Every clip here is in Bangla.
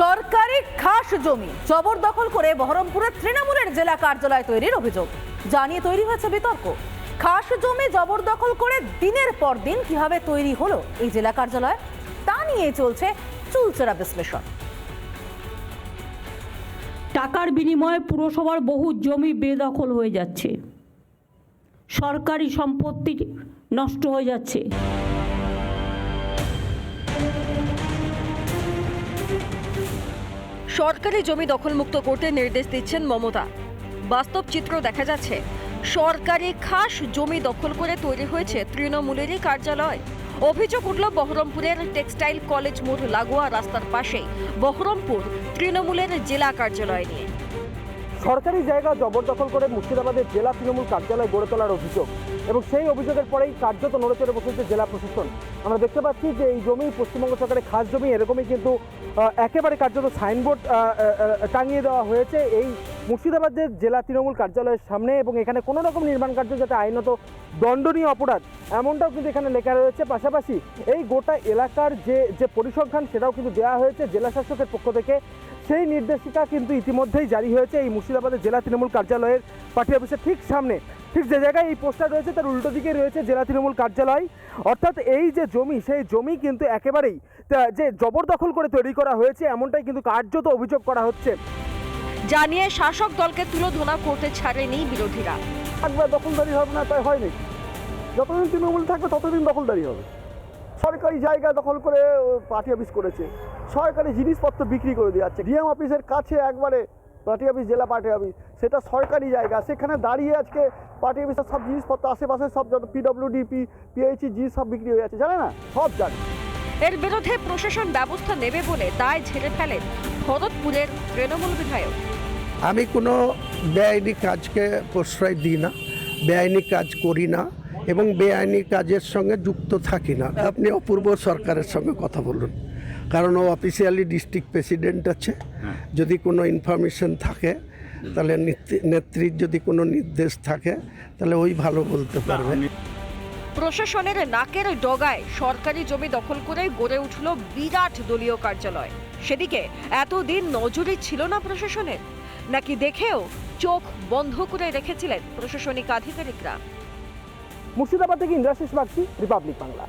সরকারি খাস জমি জবরদখল করে বহরমপুরের তৃণমূলের জেলা কার্যালয় তৈরির অভিযোগ। জানিয়ে তৈরি হয়েছে বিতর্ক। খাস জমি জবরদখল করে দিনের পর দিন কীভাবে তৈরি হলো এই জেলা কার্যালয়, তা নিয়ে চলছে চুলচেরা বিশ্লেষণ। টাকার বিনিময়ে পুরসভার বহু জমি বেদখল হয়ে যাচ্ছে। সরকারি সম্পত্তি নষ্ট হয়ে যাচ্ছে। সরকারি জমি দখলমুক্ত করতে নির্দেশ দিচ্ছেন মমতা। বাস্তব চিত্র দেখা যাচ্ছে। সরকারি খাস জমি দখল করে তৈরি হয়েছে তৃণমূলেরই কার্যালয়। অভিযোগ উঠল বহরমপুরের টেক্সটাইল কলেজ মোড় লাগোয়া রাস্তার পাশে। বহরমপুর তৃণমূলের জেলা কার্যালয় নিয়ে। সরকারি জায়গা জবরদখল করে মুর্শিদাবাদের জেলা তৃণমূল কার্যালয় গড়ে তোলার অভিযোগ এবং সেই অভিযোগের পরেই কার্যত নড়েচড়ে বসেছে জেলা প্রশাসন। আমরা দেখতে পাচ্ছি যে এই জমি পশ্চিমবঙ্গ সরকারের খাস জমি, এরকমই কিন্তু একেবারে কার্যত সাইনবোর্ড টাঙিয়ে দেওয়া হয়েছে এই মুর্শিদাবাদের জেলা তৃণমূল কার্যালয়ের সামনে এবং এখানে কোনো রকম নির্মাণ কার্য যাতে আইনত দণ্ডনীয় অপরাধ, এমনটাও কিন্তু এখানে লেখা রয়েছে। পাশাপাশি এই গোটা এলাকার যে যে পরিসংখ্যান, সেটাও কিন্তু দেওয়া হয়েছে জেলা শাসকের পক্ষ থেকে। সেই নির্দেশিকা কিন্তু ইতিমধ্যেই জারি হয়েছে। এই মুর্শিদাবাদের জেলা তৃণমূল কার্যালয়ের পার্টি অফিসের ঠিক সামনে। ঠিক যে জায়গায় এই পোস্টার রয়েছে তার উল্টো দিকে রয়েছে জেলা তৃণমূল কার্যালয়। অর্থাৎ এই যে জমি সেই জমি কিন্তু একেবারেই যে জবরদখল করে তৈরি করা হয়েছে এমনটাই কিন্তু কার্যত অভিযোগ করা হচ্ছে। জানিয়ে শাসক দলকে তুলোধনা করতে ছাড়েনি বিরোধীরা। একবার দখলদারি হবে না তাই হয়নি। যতদিন তৃণমূল থাকবে ততদিন দখলদারি হবে। সরকারি জায়গা দখল করে পার্টি অফিস করেছে। সরকারি জিনিসপত্র বিক্রি করে দিয়ে যাচ্ছে। ডিএম অফিসের কাছে একবারে পার্টি অফিস জেলা পার্টি অফিস সেটা সরকারি জায়গা। সেখানে দাঁড়িয়ে আজকে পার্টি অফিসের সব জিনিসপত্র আশেপাশে সব যত পিডব্লিউডি পি পিএইচি জি সব বিক্রি হয়ে যাচ্ছে। জানে না? সব জানে। এর বিরুদ্ধে প্রশাসন ব্যবস্থা নেবে বলে দায় ঝেড়ে ফেলেন ভরতপুরের তৃণমূল বিধায়ক। আমি কোনো বেআইনি কাজকে প্রশ্রয় দিই না বেআইনি কাজ করি না এবং বেআইনি কাজের সঙ্গে যুক্ত থাকি না। আপনি অপূর্ব সরকারের সঙ্গে কথা বলুন। কারণ ও অফিসিয়ালি ডিস্ট্রিক্ট প্রেসিডেন্ট আছে। যদি কোনো ইনফরমেশন থাকে তাহলে নেত্রীর যদি কোনো নির্দেশ থাকে তাহলে ওই ভালো বলতে পারবে। প্রশাসনের নাকের ডগায় সরকারি জমি দখল করে গড়ে উঠল বিরাট দলীয় কার্যালয়। সেদিকে এতদিন নজরে ছিল না প্রশাসনের। নাকি দেখেও চোখ বন্ধ করে রেখেছিলেন প্রশাসনিক আধিকারিকরা। মুর্শিদাবাদ থেকে ইন্দ্রাশিস বাগচি রিপাবলিক বাংলা।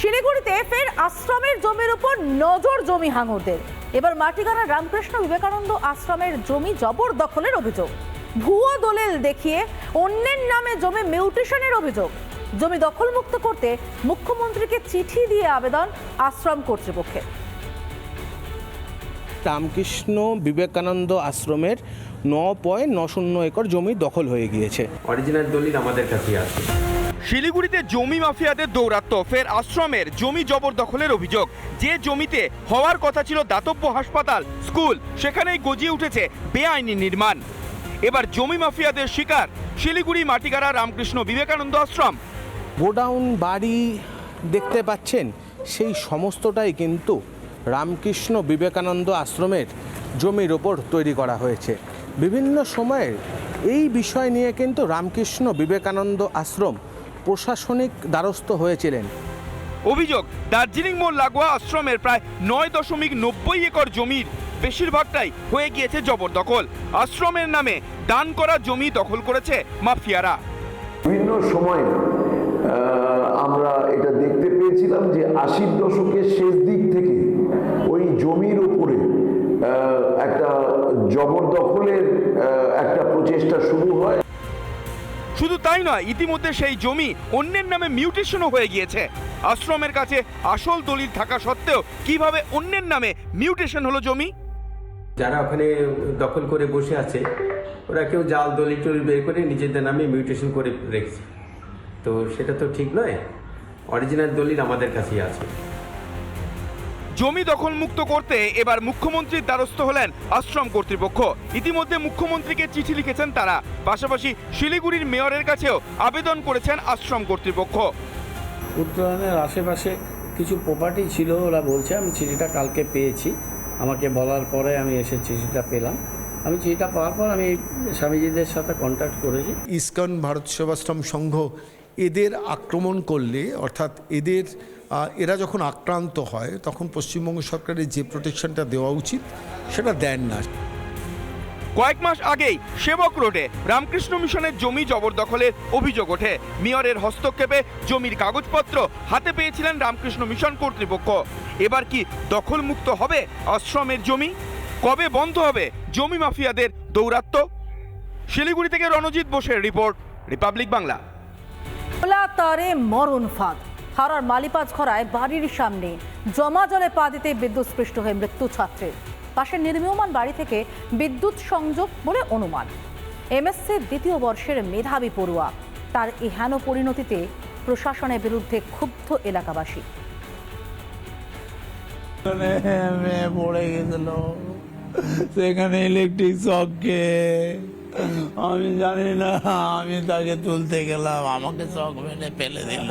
শিলিগুড়িতে ফের আশ্রমের জমির উপর নজর জমি হাঙরদের। এবার মাটিগাড়া রামকৃষ্ণ বিবেকানন্দ আশ্রমের জমি জবরদখলের অভিযোগ। ভুয়ো দলিল দেখিয়ে অন্যের নামে জমি মিউটেশনের অভিযোগ। জমি দখলমুক্ত করতে মুখ্যমন্ত্রীকে চিঠি দিয়ে আবেদন আশ্রম কর্তৃপক্ষের। রামকৃষ্ণ বিবেকানন্দ আশ্রমের ন পয়েন্ট ন শূন্য একর জমি দখল হয়ে গিয়েছে। অরিজিনাল দলিল আমাদের কাছে আছে। শিলিগুড়িতে জমি মাফিয়াদের দৌরাত্ম্য, ফের আশ্রমের জমি জবরদখলের অভিযোগ। যে জমিতে হওয়ার কথা ছিল দাতব্য হাসপাতাল, স্কুল, সেখানেই গজিয়ে উঠেছে বেআইনি নির্মাণ। এবার জমি মাফিয়াদের শিকার, শিলিগুড়ি মাটিগাড়া রামকৃষ্ণ বিবেকানন্দ আশ্রম। গোডাউন বাড়ি দেখতে পাচ্ছেন, সেই সমস্তটাই কিন্তু রামকৃষ্ণ বিবেকানন্দ আশ্রমের জমির ওপর তৈরি করা হয়েছে। বিভিন্ন সময়ের এই বিষয় নিয়ে কিন্তু রামকৃষ্ণ বিবেকানন্দ আশ্রম প্রশাসনিক দ্বারস্থ হয়েছিলেন। অভিযোগ দার্জিলিং মোড় লাগোয়া আশ্রমের প্রায় নয় দশমিক নব্বই একর জমির বেশিরভাগটাই হয়ে গিয়েছে জবরদখল। আশ্রমের নামে দান করা জমি দখল করেছে মাফিয়ারা। বিভিন্ন সময় আমরা এটা দেখতে পেয়েছিলাম যে আশির দশকের শেষ দিক থেকে ওই জমির উপরে একটা জবরদখলের একটা প্রচেষ্টা শুরু হয়। শুধু তাই নয়, ইতিমধ্যে সেই জমি অন্যের নামে মিউটেশনও হয়ে গিয়েছে। আশ্রমের কাছে আসল দলিল থাকা সত্ত্বেও কীভাবে অন্যের নামে মিউটেশন হলো জমি? যারা ওখানে দখল করে বসে আছে, ওরা কেউ জাল, দলিল টলিল বের করে নিজেদের নামে মিউটেশন করে রেখেছে। তো সেটা তো ঠিক নয়, অরিজিনাল দলিল আমাদের কাছেই আছে। জমি দখল মুক্ত করতে এবার মুখ্যমন্ত্রীর দ্বারস্থ হলেন আশ্রম কর্তৃপক্ষ। ইতিমধ্যে মুখ্যমন্ত্রীকে চিঠি লিখেছেন তারা। পাশাপাশি শিলিগুড়ির মেয়রের কাছেও আবেদন করেছেন আশ্রম কর্তৃপক্ষ। উত্তরণের আশেপাশে কিছু প্রপার্টি ছিল ওরা বলছে আমি চিঠিটা কালকে পেয়েছি। আমাকে বলার পরে আমি এসে চিঠিটা পেলাম। আমি চিঠিটা পাওয়ার পর আমি স্বামীজিদের সাথে কন্ট্যাক্ট করেছি। ইস্কন ভারত সেবাশ্রম সংঘ এদের আক্রমণ করলে, অর্থাৎ এদের এরা যখন আক্রান্ত হয়, তখন পশ্চিমবঙ্গ সরকারের যে প্রোটেকশনটা দেওয়া উচিত, সেটা দেন না। কয়েক মাস আগেই সেবক রোডে রামকৃষ্ণ মিশনের জমি জবরদখলের অভিযোগ ওঠে। মেয়রের হস্তক্ষেপে জমির কাগজপত্র হাতে পেয়েছিলেন রামকৃষ্ণ মিশন কর্তৃপক্ষ। এবার কি দখলমুক্ত হবে আশ্রমের জমি? কবে বন্ধ হবে জমি মাফিয়াদের দৌরাত্ম্য? শিলিগুড়ি থেকে রণজিৎ বোসের রিপোর্ট, রিপাবলিক বাংলা। খোলা তারে মরণ ফাঁদ। হারার মালিপাজ খরায় বাড়ির সামনে জমা জলে পা দিতে বিদ্যুৎস্পৃষ্ট হয়ে মৃত্যু ছাত্রের। পাশের নির্মীয়মান বাড়ি থেকে বিদ্যুৎ সংযোগ বলে অনুমান। এমএসসি দ্বিতীয় বর্ষের মেধাবী পড়ুয়া, তার এহেন পরিণতিতে প্রশাসনের বিরুদ্ধে ক্ষুব্ধ এলাকাবাসী। পড়ে গেছিল, সেখানে ইলেকট্রিক শককে আমি জানি না, আমি তাকে তুলতে গেলাম, আমাকে শক মেরে ফেলে দিল।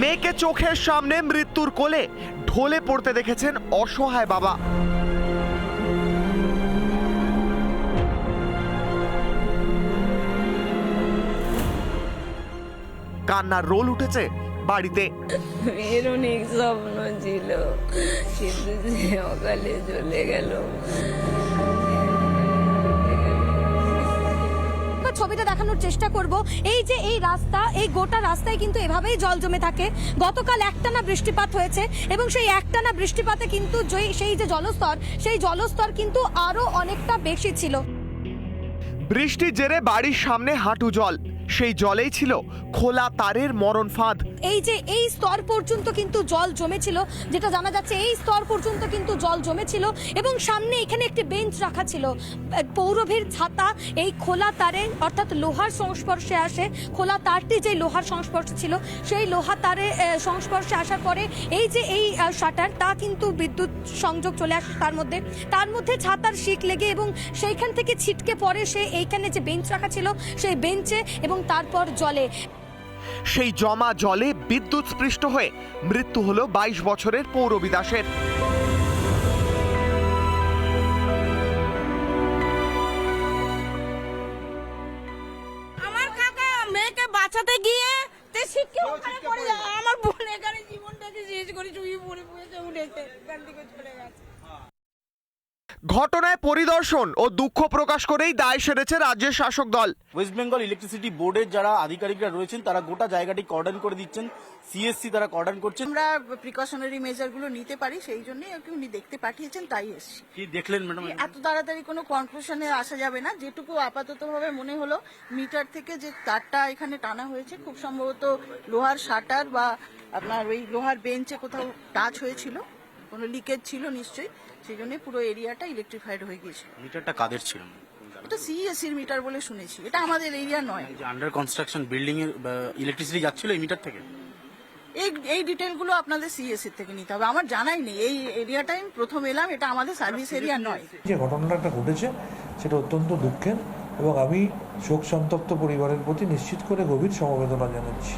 মেয়েকে চোখের সামনে মৃত্যুর কোলে ঢলে পড়তে দেখেছেন অসহায় বাবা। কান্নার রোল উঠেছে বাড়িতে। এর অনেক স্বপ্ন ছিল কিন্তু সে অকালে চলে গেল। ছবিটা দেখানোর চেষ্টা করব। এই যে এই রাস্তা এই গোটা রাস্তায় কিন্তু এভাবেই জল জমে থাকে। গতকাল একটানা বৃষ্টিপাত হয়েছে এবং সেই একটানা বৃষ্টিপাতে কিন্তু যেই- সেই যে জলস্তর সেই জলস্তর কিন্তু আরও অনেকটা বেশি ছিল। বৃষ্টির জেরে বাড়ির সামনে হাঁটু জল। সেই জলেই ছিল খোলা তারের মরণ ফাঁদ। এই যে এই স্তর পর্যন্ত কিন্তু জল জমেছিল, যেটা জানা যাচ্ছে এই স্তর পর্যন্ত কিন্তু জল জমেছিল এবং সামনে এখানে একটি বেঞ্চ রাখা ছিল। পৌরভীর ছাতা, এই খোলা তারে, অর্থাৎ লোহার সংস্পর্শে আসে, খোলা তারটি যে লোহার সংস্পর্শে ছিল, সেই লোহা তারে সংস্পর্শে আসার পরে এই যে এই শাটার, তা কিন্তু বিদ্যুৎ সংযোগ চলে আসে তার মধ্যে। তার মধ্যে ছাতার শিক লেগে এবং সেইখান থেকে ছিটকে পড়ে সে এইখানে যে বেঞ্চ রাখা ছিল, সেই বেঞ্চে এবং তারপর জলে। সেই জমা জলে বিদ্যুৎ স্পৃষ্ট হয়ে মৃত্যু হলো বাইশ বছরের পৌরবী দাসের আমার কাকা মেয়েকে বাঁচাতে গিয়ে শিক্ষা ওখানে পড়ে যায়। আমার বোন এখানে জীবনটাকে শেষ করে চুইয়ে পড়ে পড়ে উঠেছে এখান থেকে চলে গেছে। ঘটনায় পরিদর্শন ও দুঃখ প্রকাশ করেই দায় সেরেছে রাজ্যের শাসক দল। ওয়েস্ট বেঙ্গল ইলেকট্রিসিটি বোর্ডের যারা আধিকারিকরা রয়েছেন তারা গোটা জায়গাটি কর্ডন করে দিচ্ছেন। সিএসসি তারা কর্ডন করছেন। আমরা প্রিকশনারি মেজারগুলো নিতে পারি সেই জন্যই উনি দেখতে পাঠিয়েছেন তাই এসেছি। কি দেখলেন ম্যাডাম এত তাড়াতাড়ি কোনো কনক্লুশনে আসা যাবে না। যেটুকু আপাতত ভাবে মনে হলো মিটার থেকে যে তারটা এখানে টানা হয়েছে খুব সম্ভবত লোহার শাটার বা আপনার ওই লোহার বেঞ্চে কোথাও টাচ হয়েছিল কোনো লিকেজ ছিল নিশ্চয়ই। সেই জন্য পুরো এরিয়াটা ইলেকট্রিফাইড হয়ে গিয়েছিল। মিটারটা কাদের ছিল? এটা সিএসসির মিটার বলে শুনেছি। এটা আমাদের এরিয়া নয়। যে আন্ডার কনস্ট্রাকশন বিল্ডিং এর ইলেকট্রিসিটি যাচ্ছিল এই মিটার থেকে? এই এই ডিটেলগুলো আপনাদের সিএসসি থেকে নিতে হবে। আমার জানাই নেই। এই এরিয়াটাই আমি প্রথম এলাম। এটা আমাদের সার্ভিস এরিয়া নয়। যে ঘটনাটা ঘটেছে সেটা অত্যন্ত দুঃখের এবং আমি শোক সন্তপ্ত পরিবারের প্রতি নিশ্চিত করে গভীর সমবেদনা জানাচ্ছি।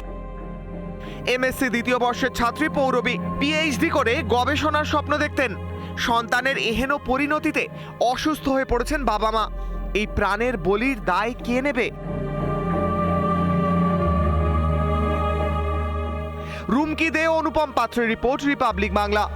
এমএসসি দ্বিতীয় বর্ষের ছাত্রী পৌরবী পিএইচডি করে গবেষণার স্বপ্ন দেখতেন। সন্তানের এহেন পরিণতিতে অসুস্থ হয়ে পড়েছেন বাবা মা এই প্রাণের বলির দায় কে নেবে? রুমকি দে, অনুপম পাত্রের রিপোর্ট, রিপাবলিক বাংলা।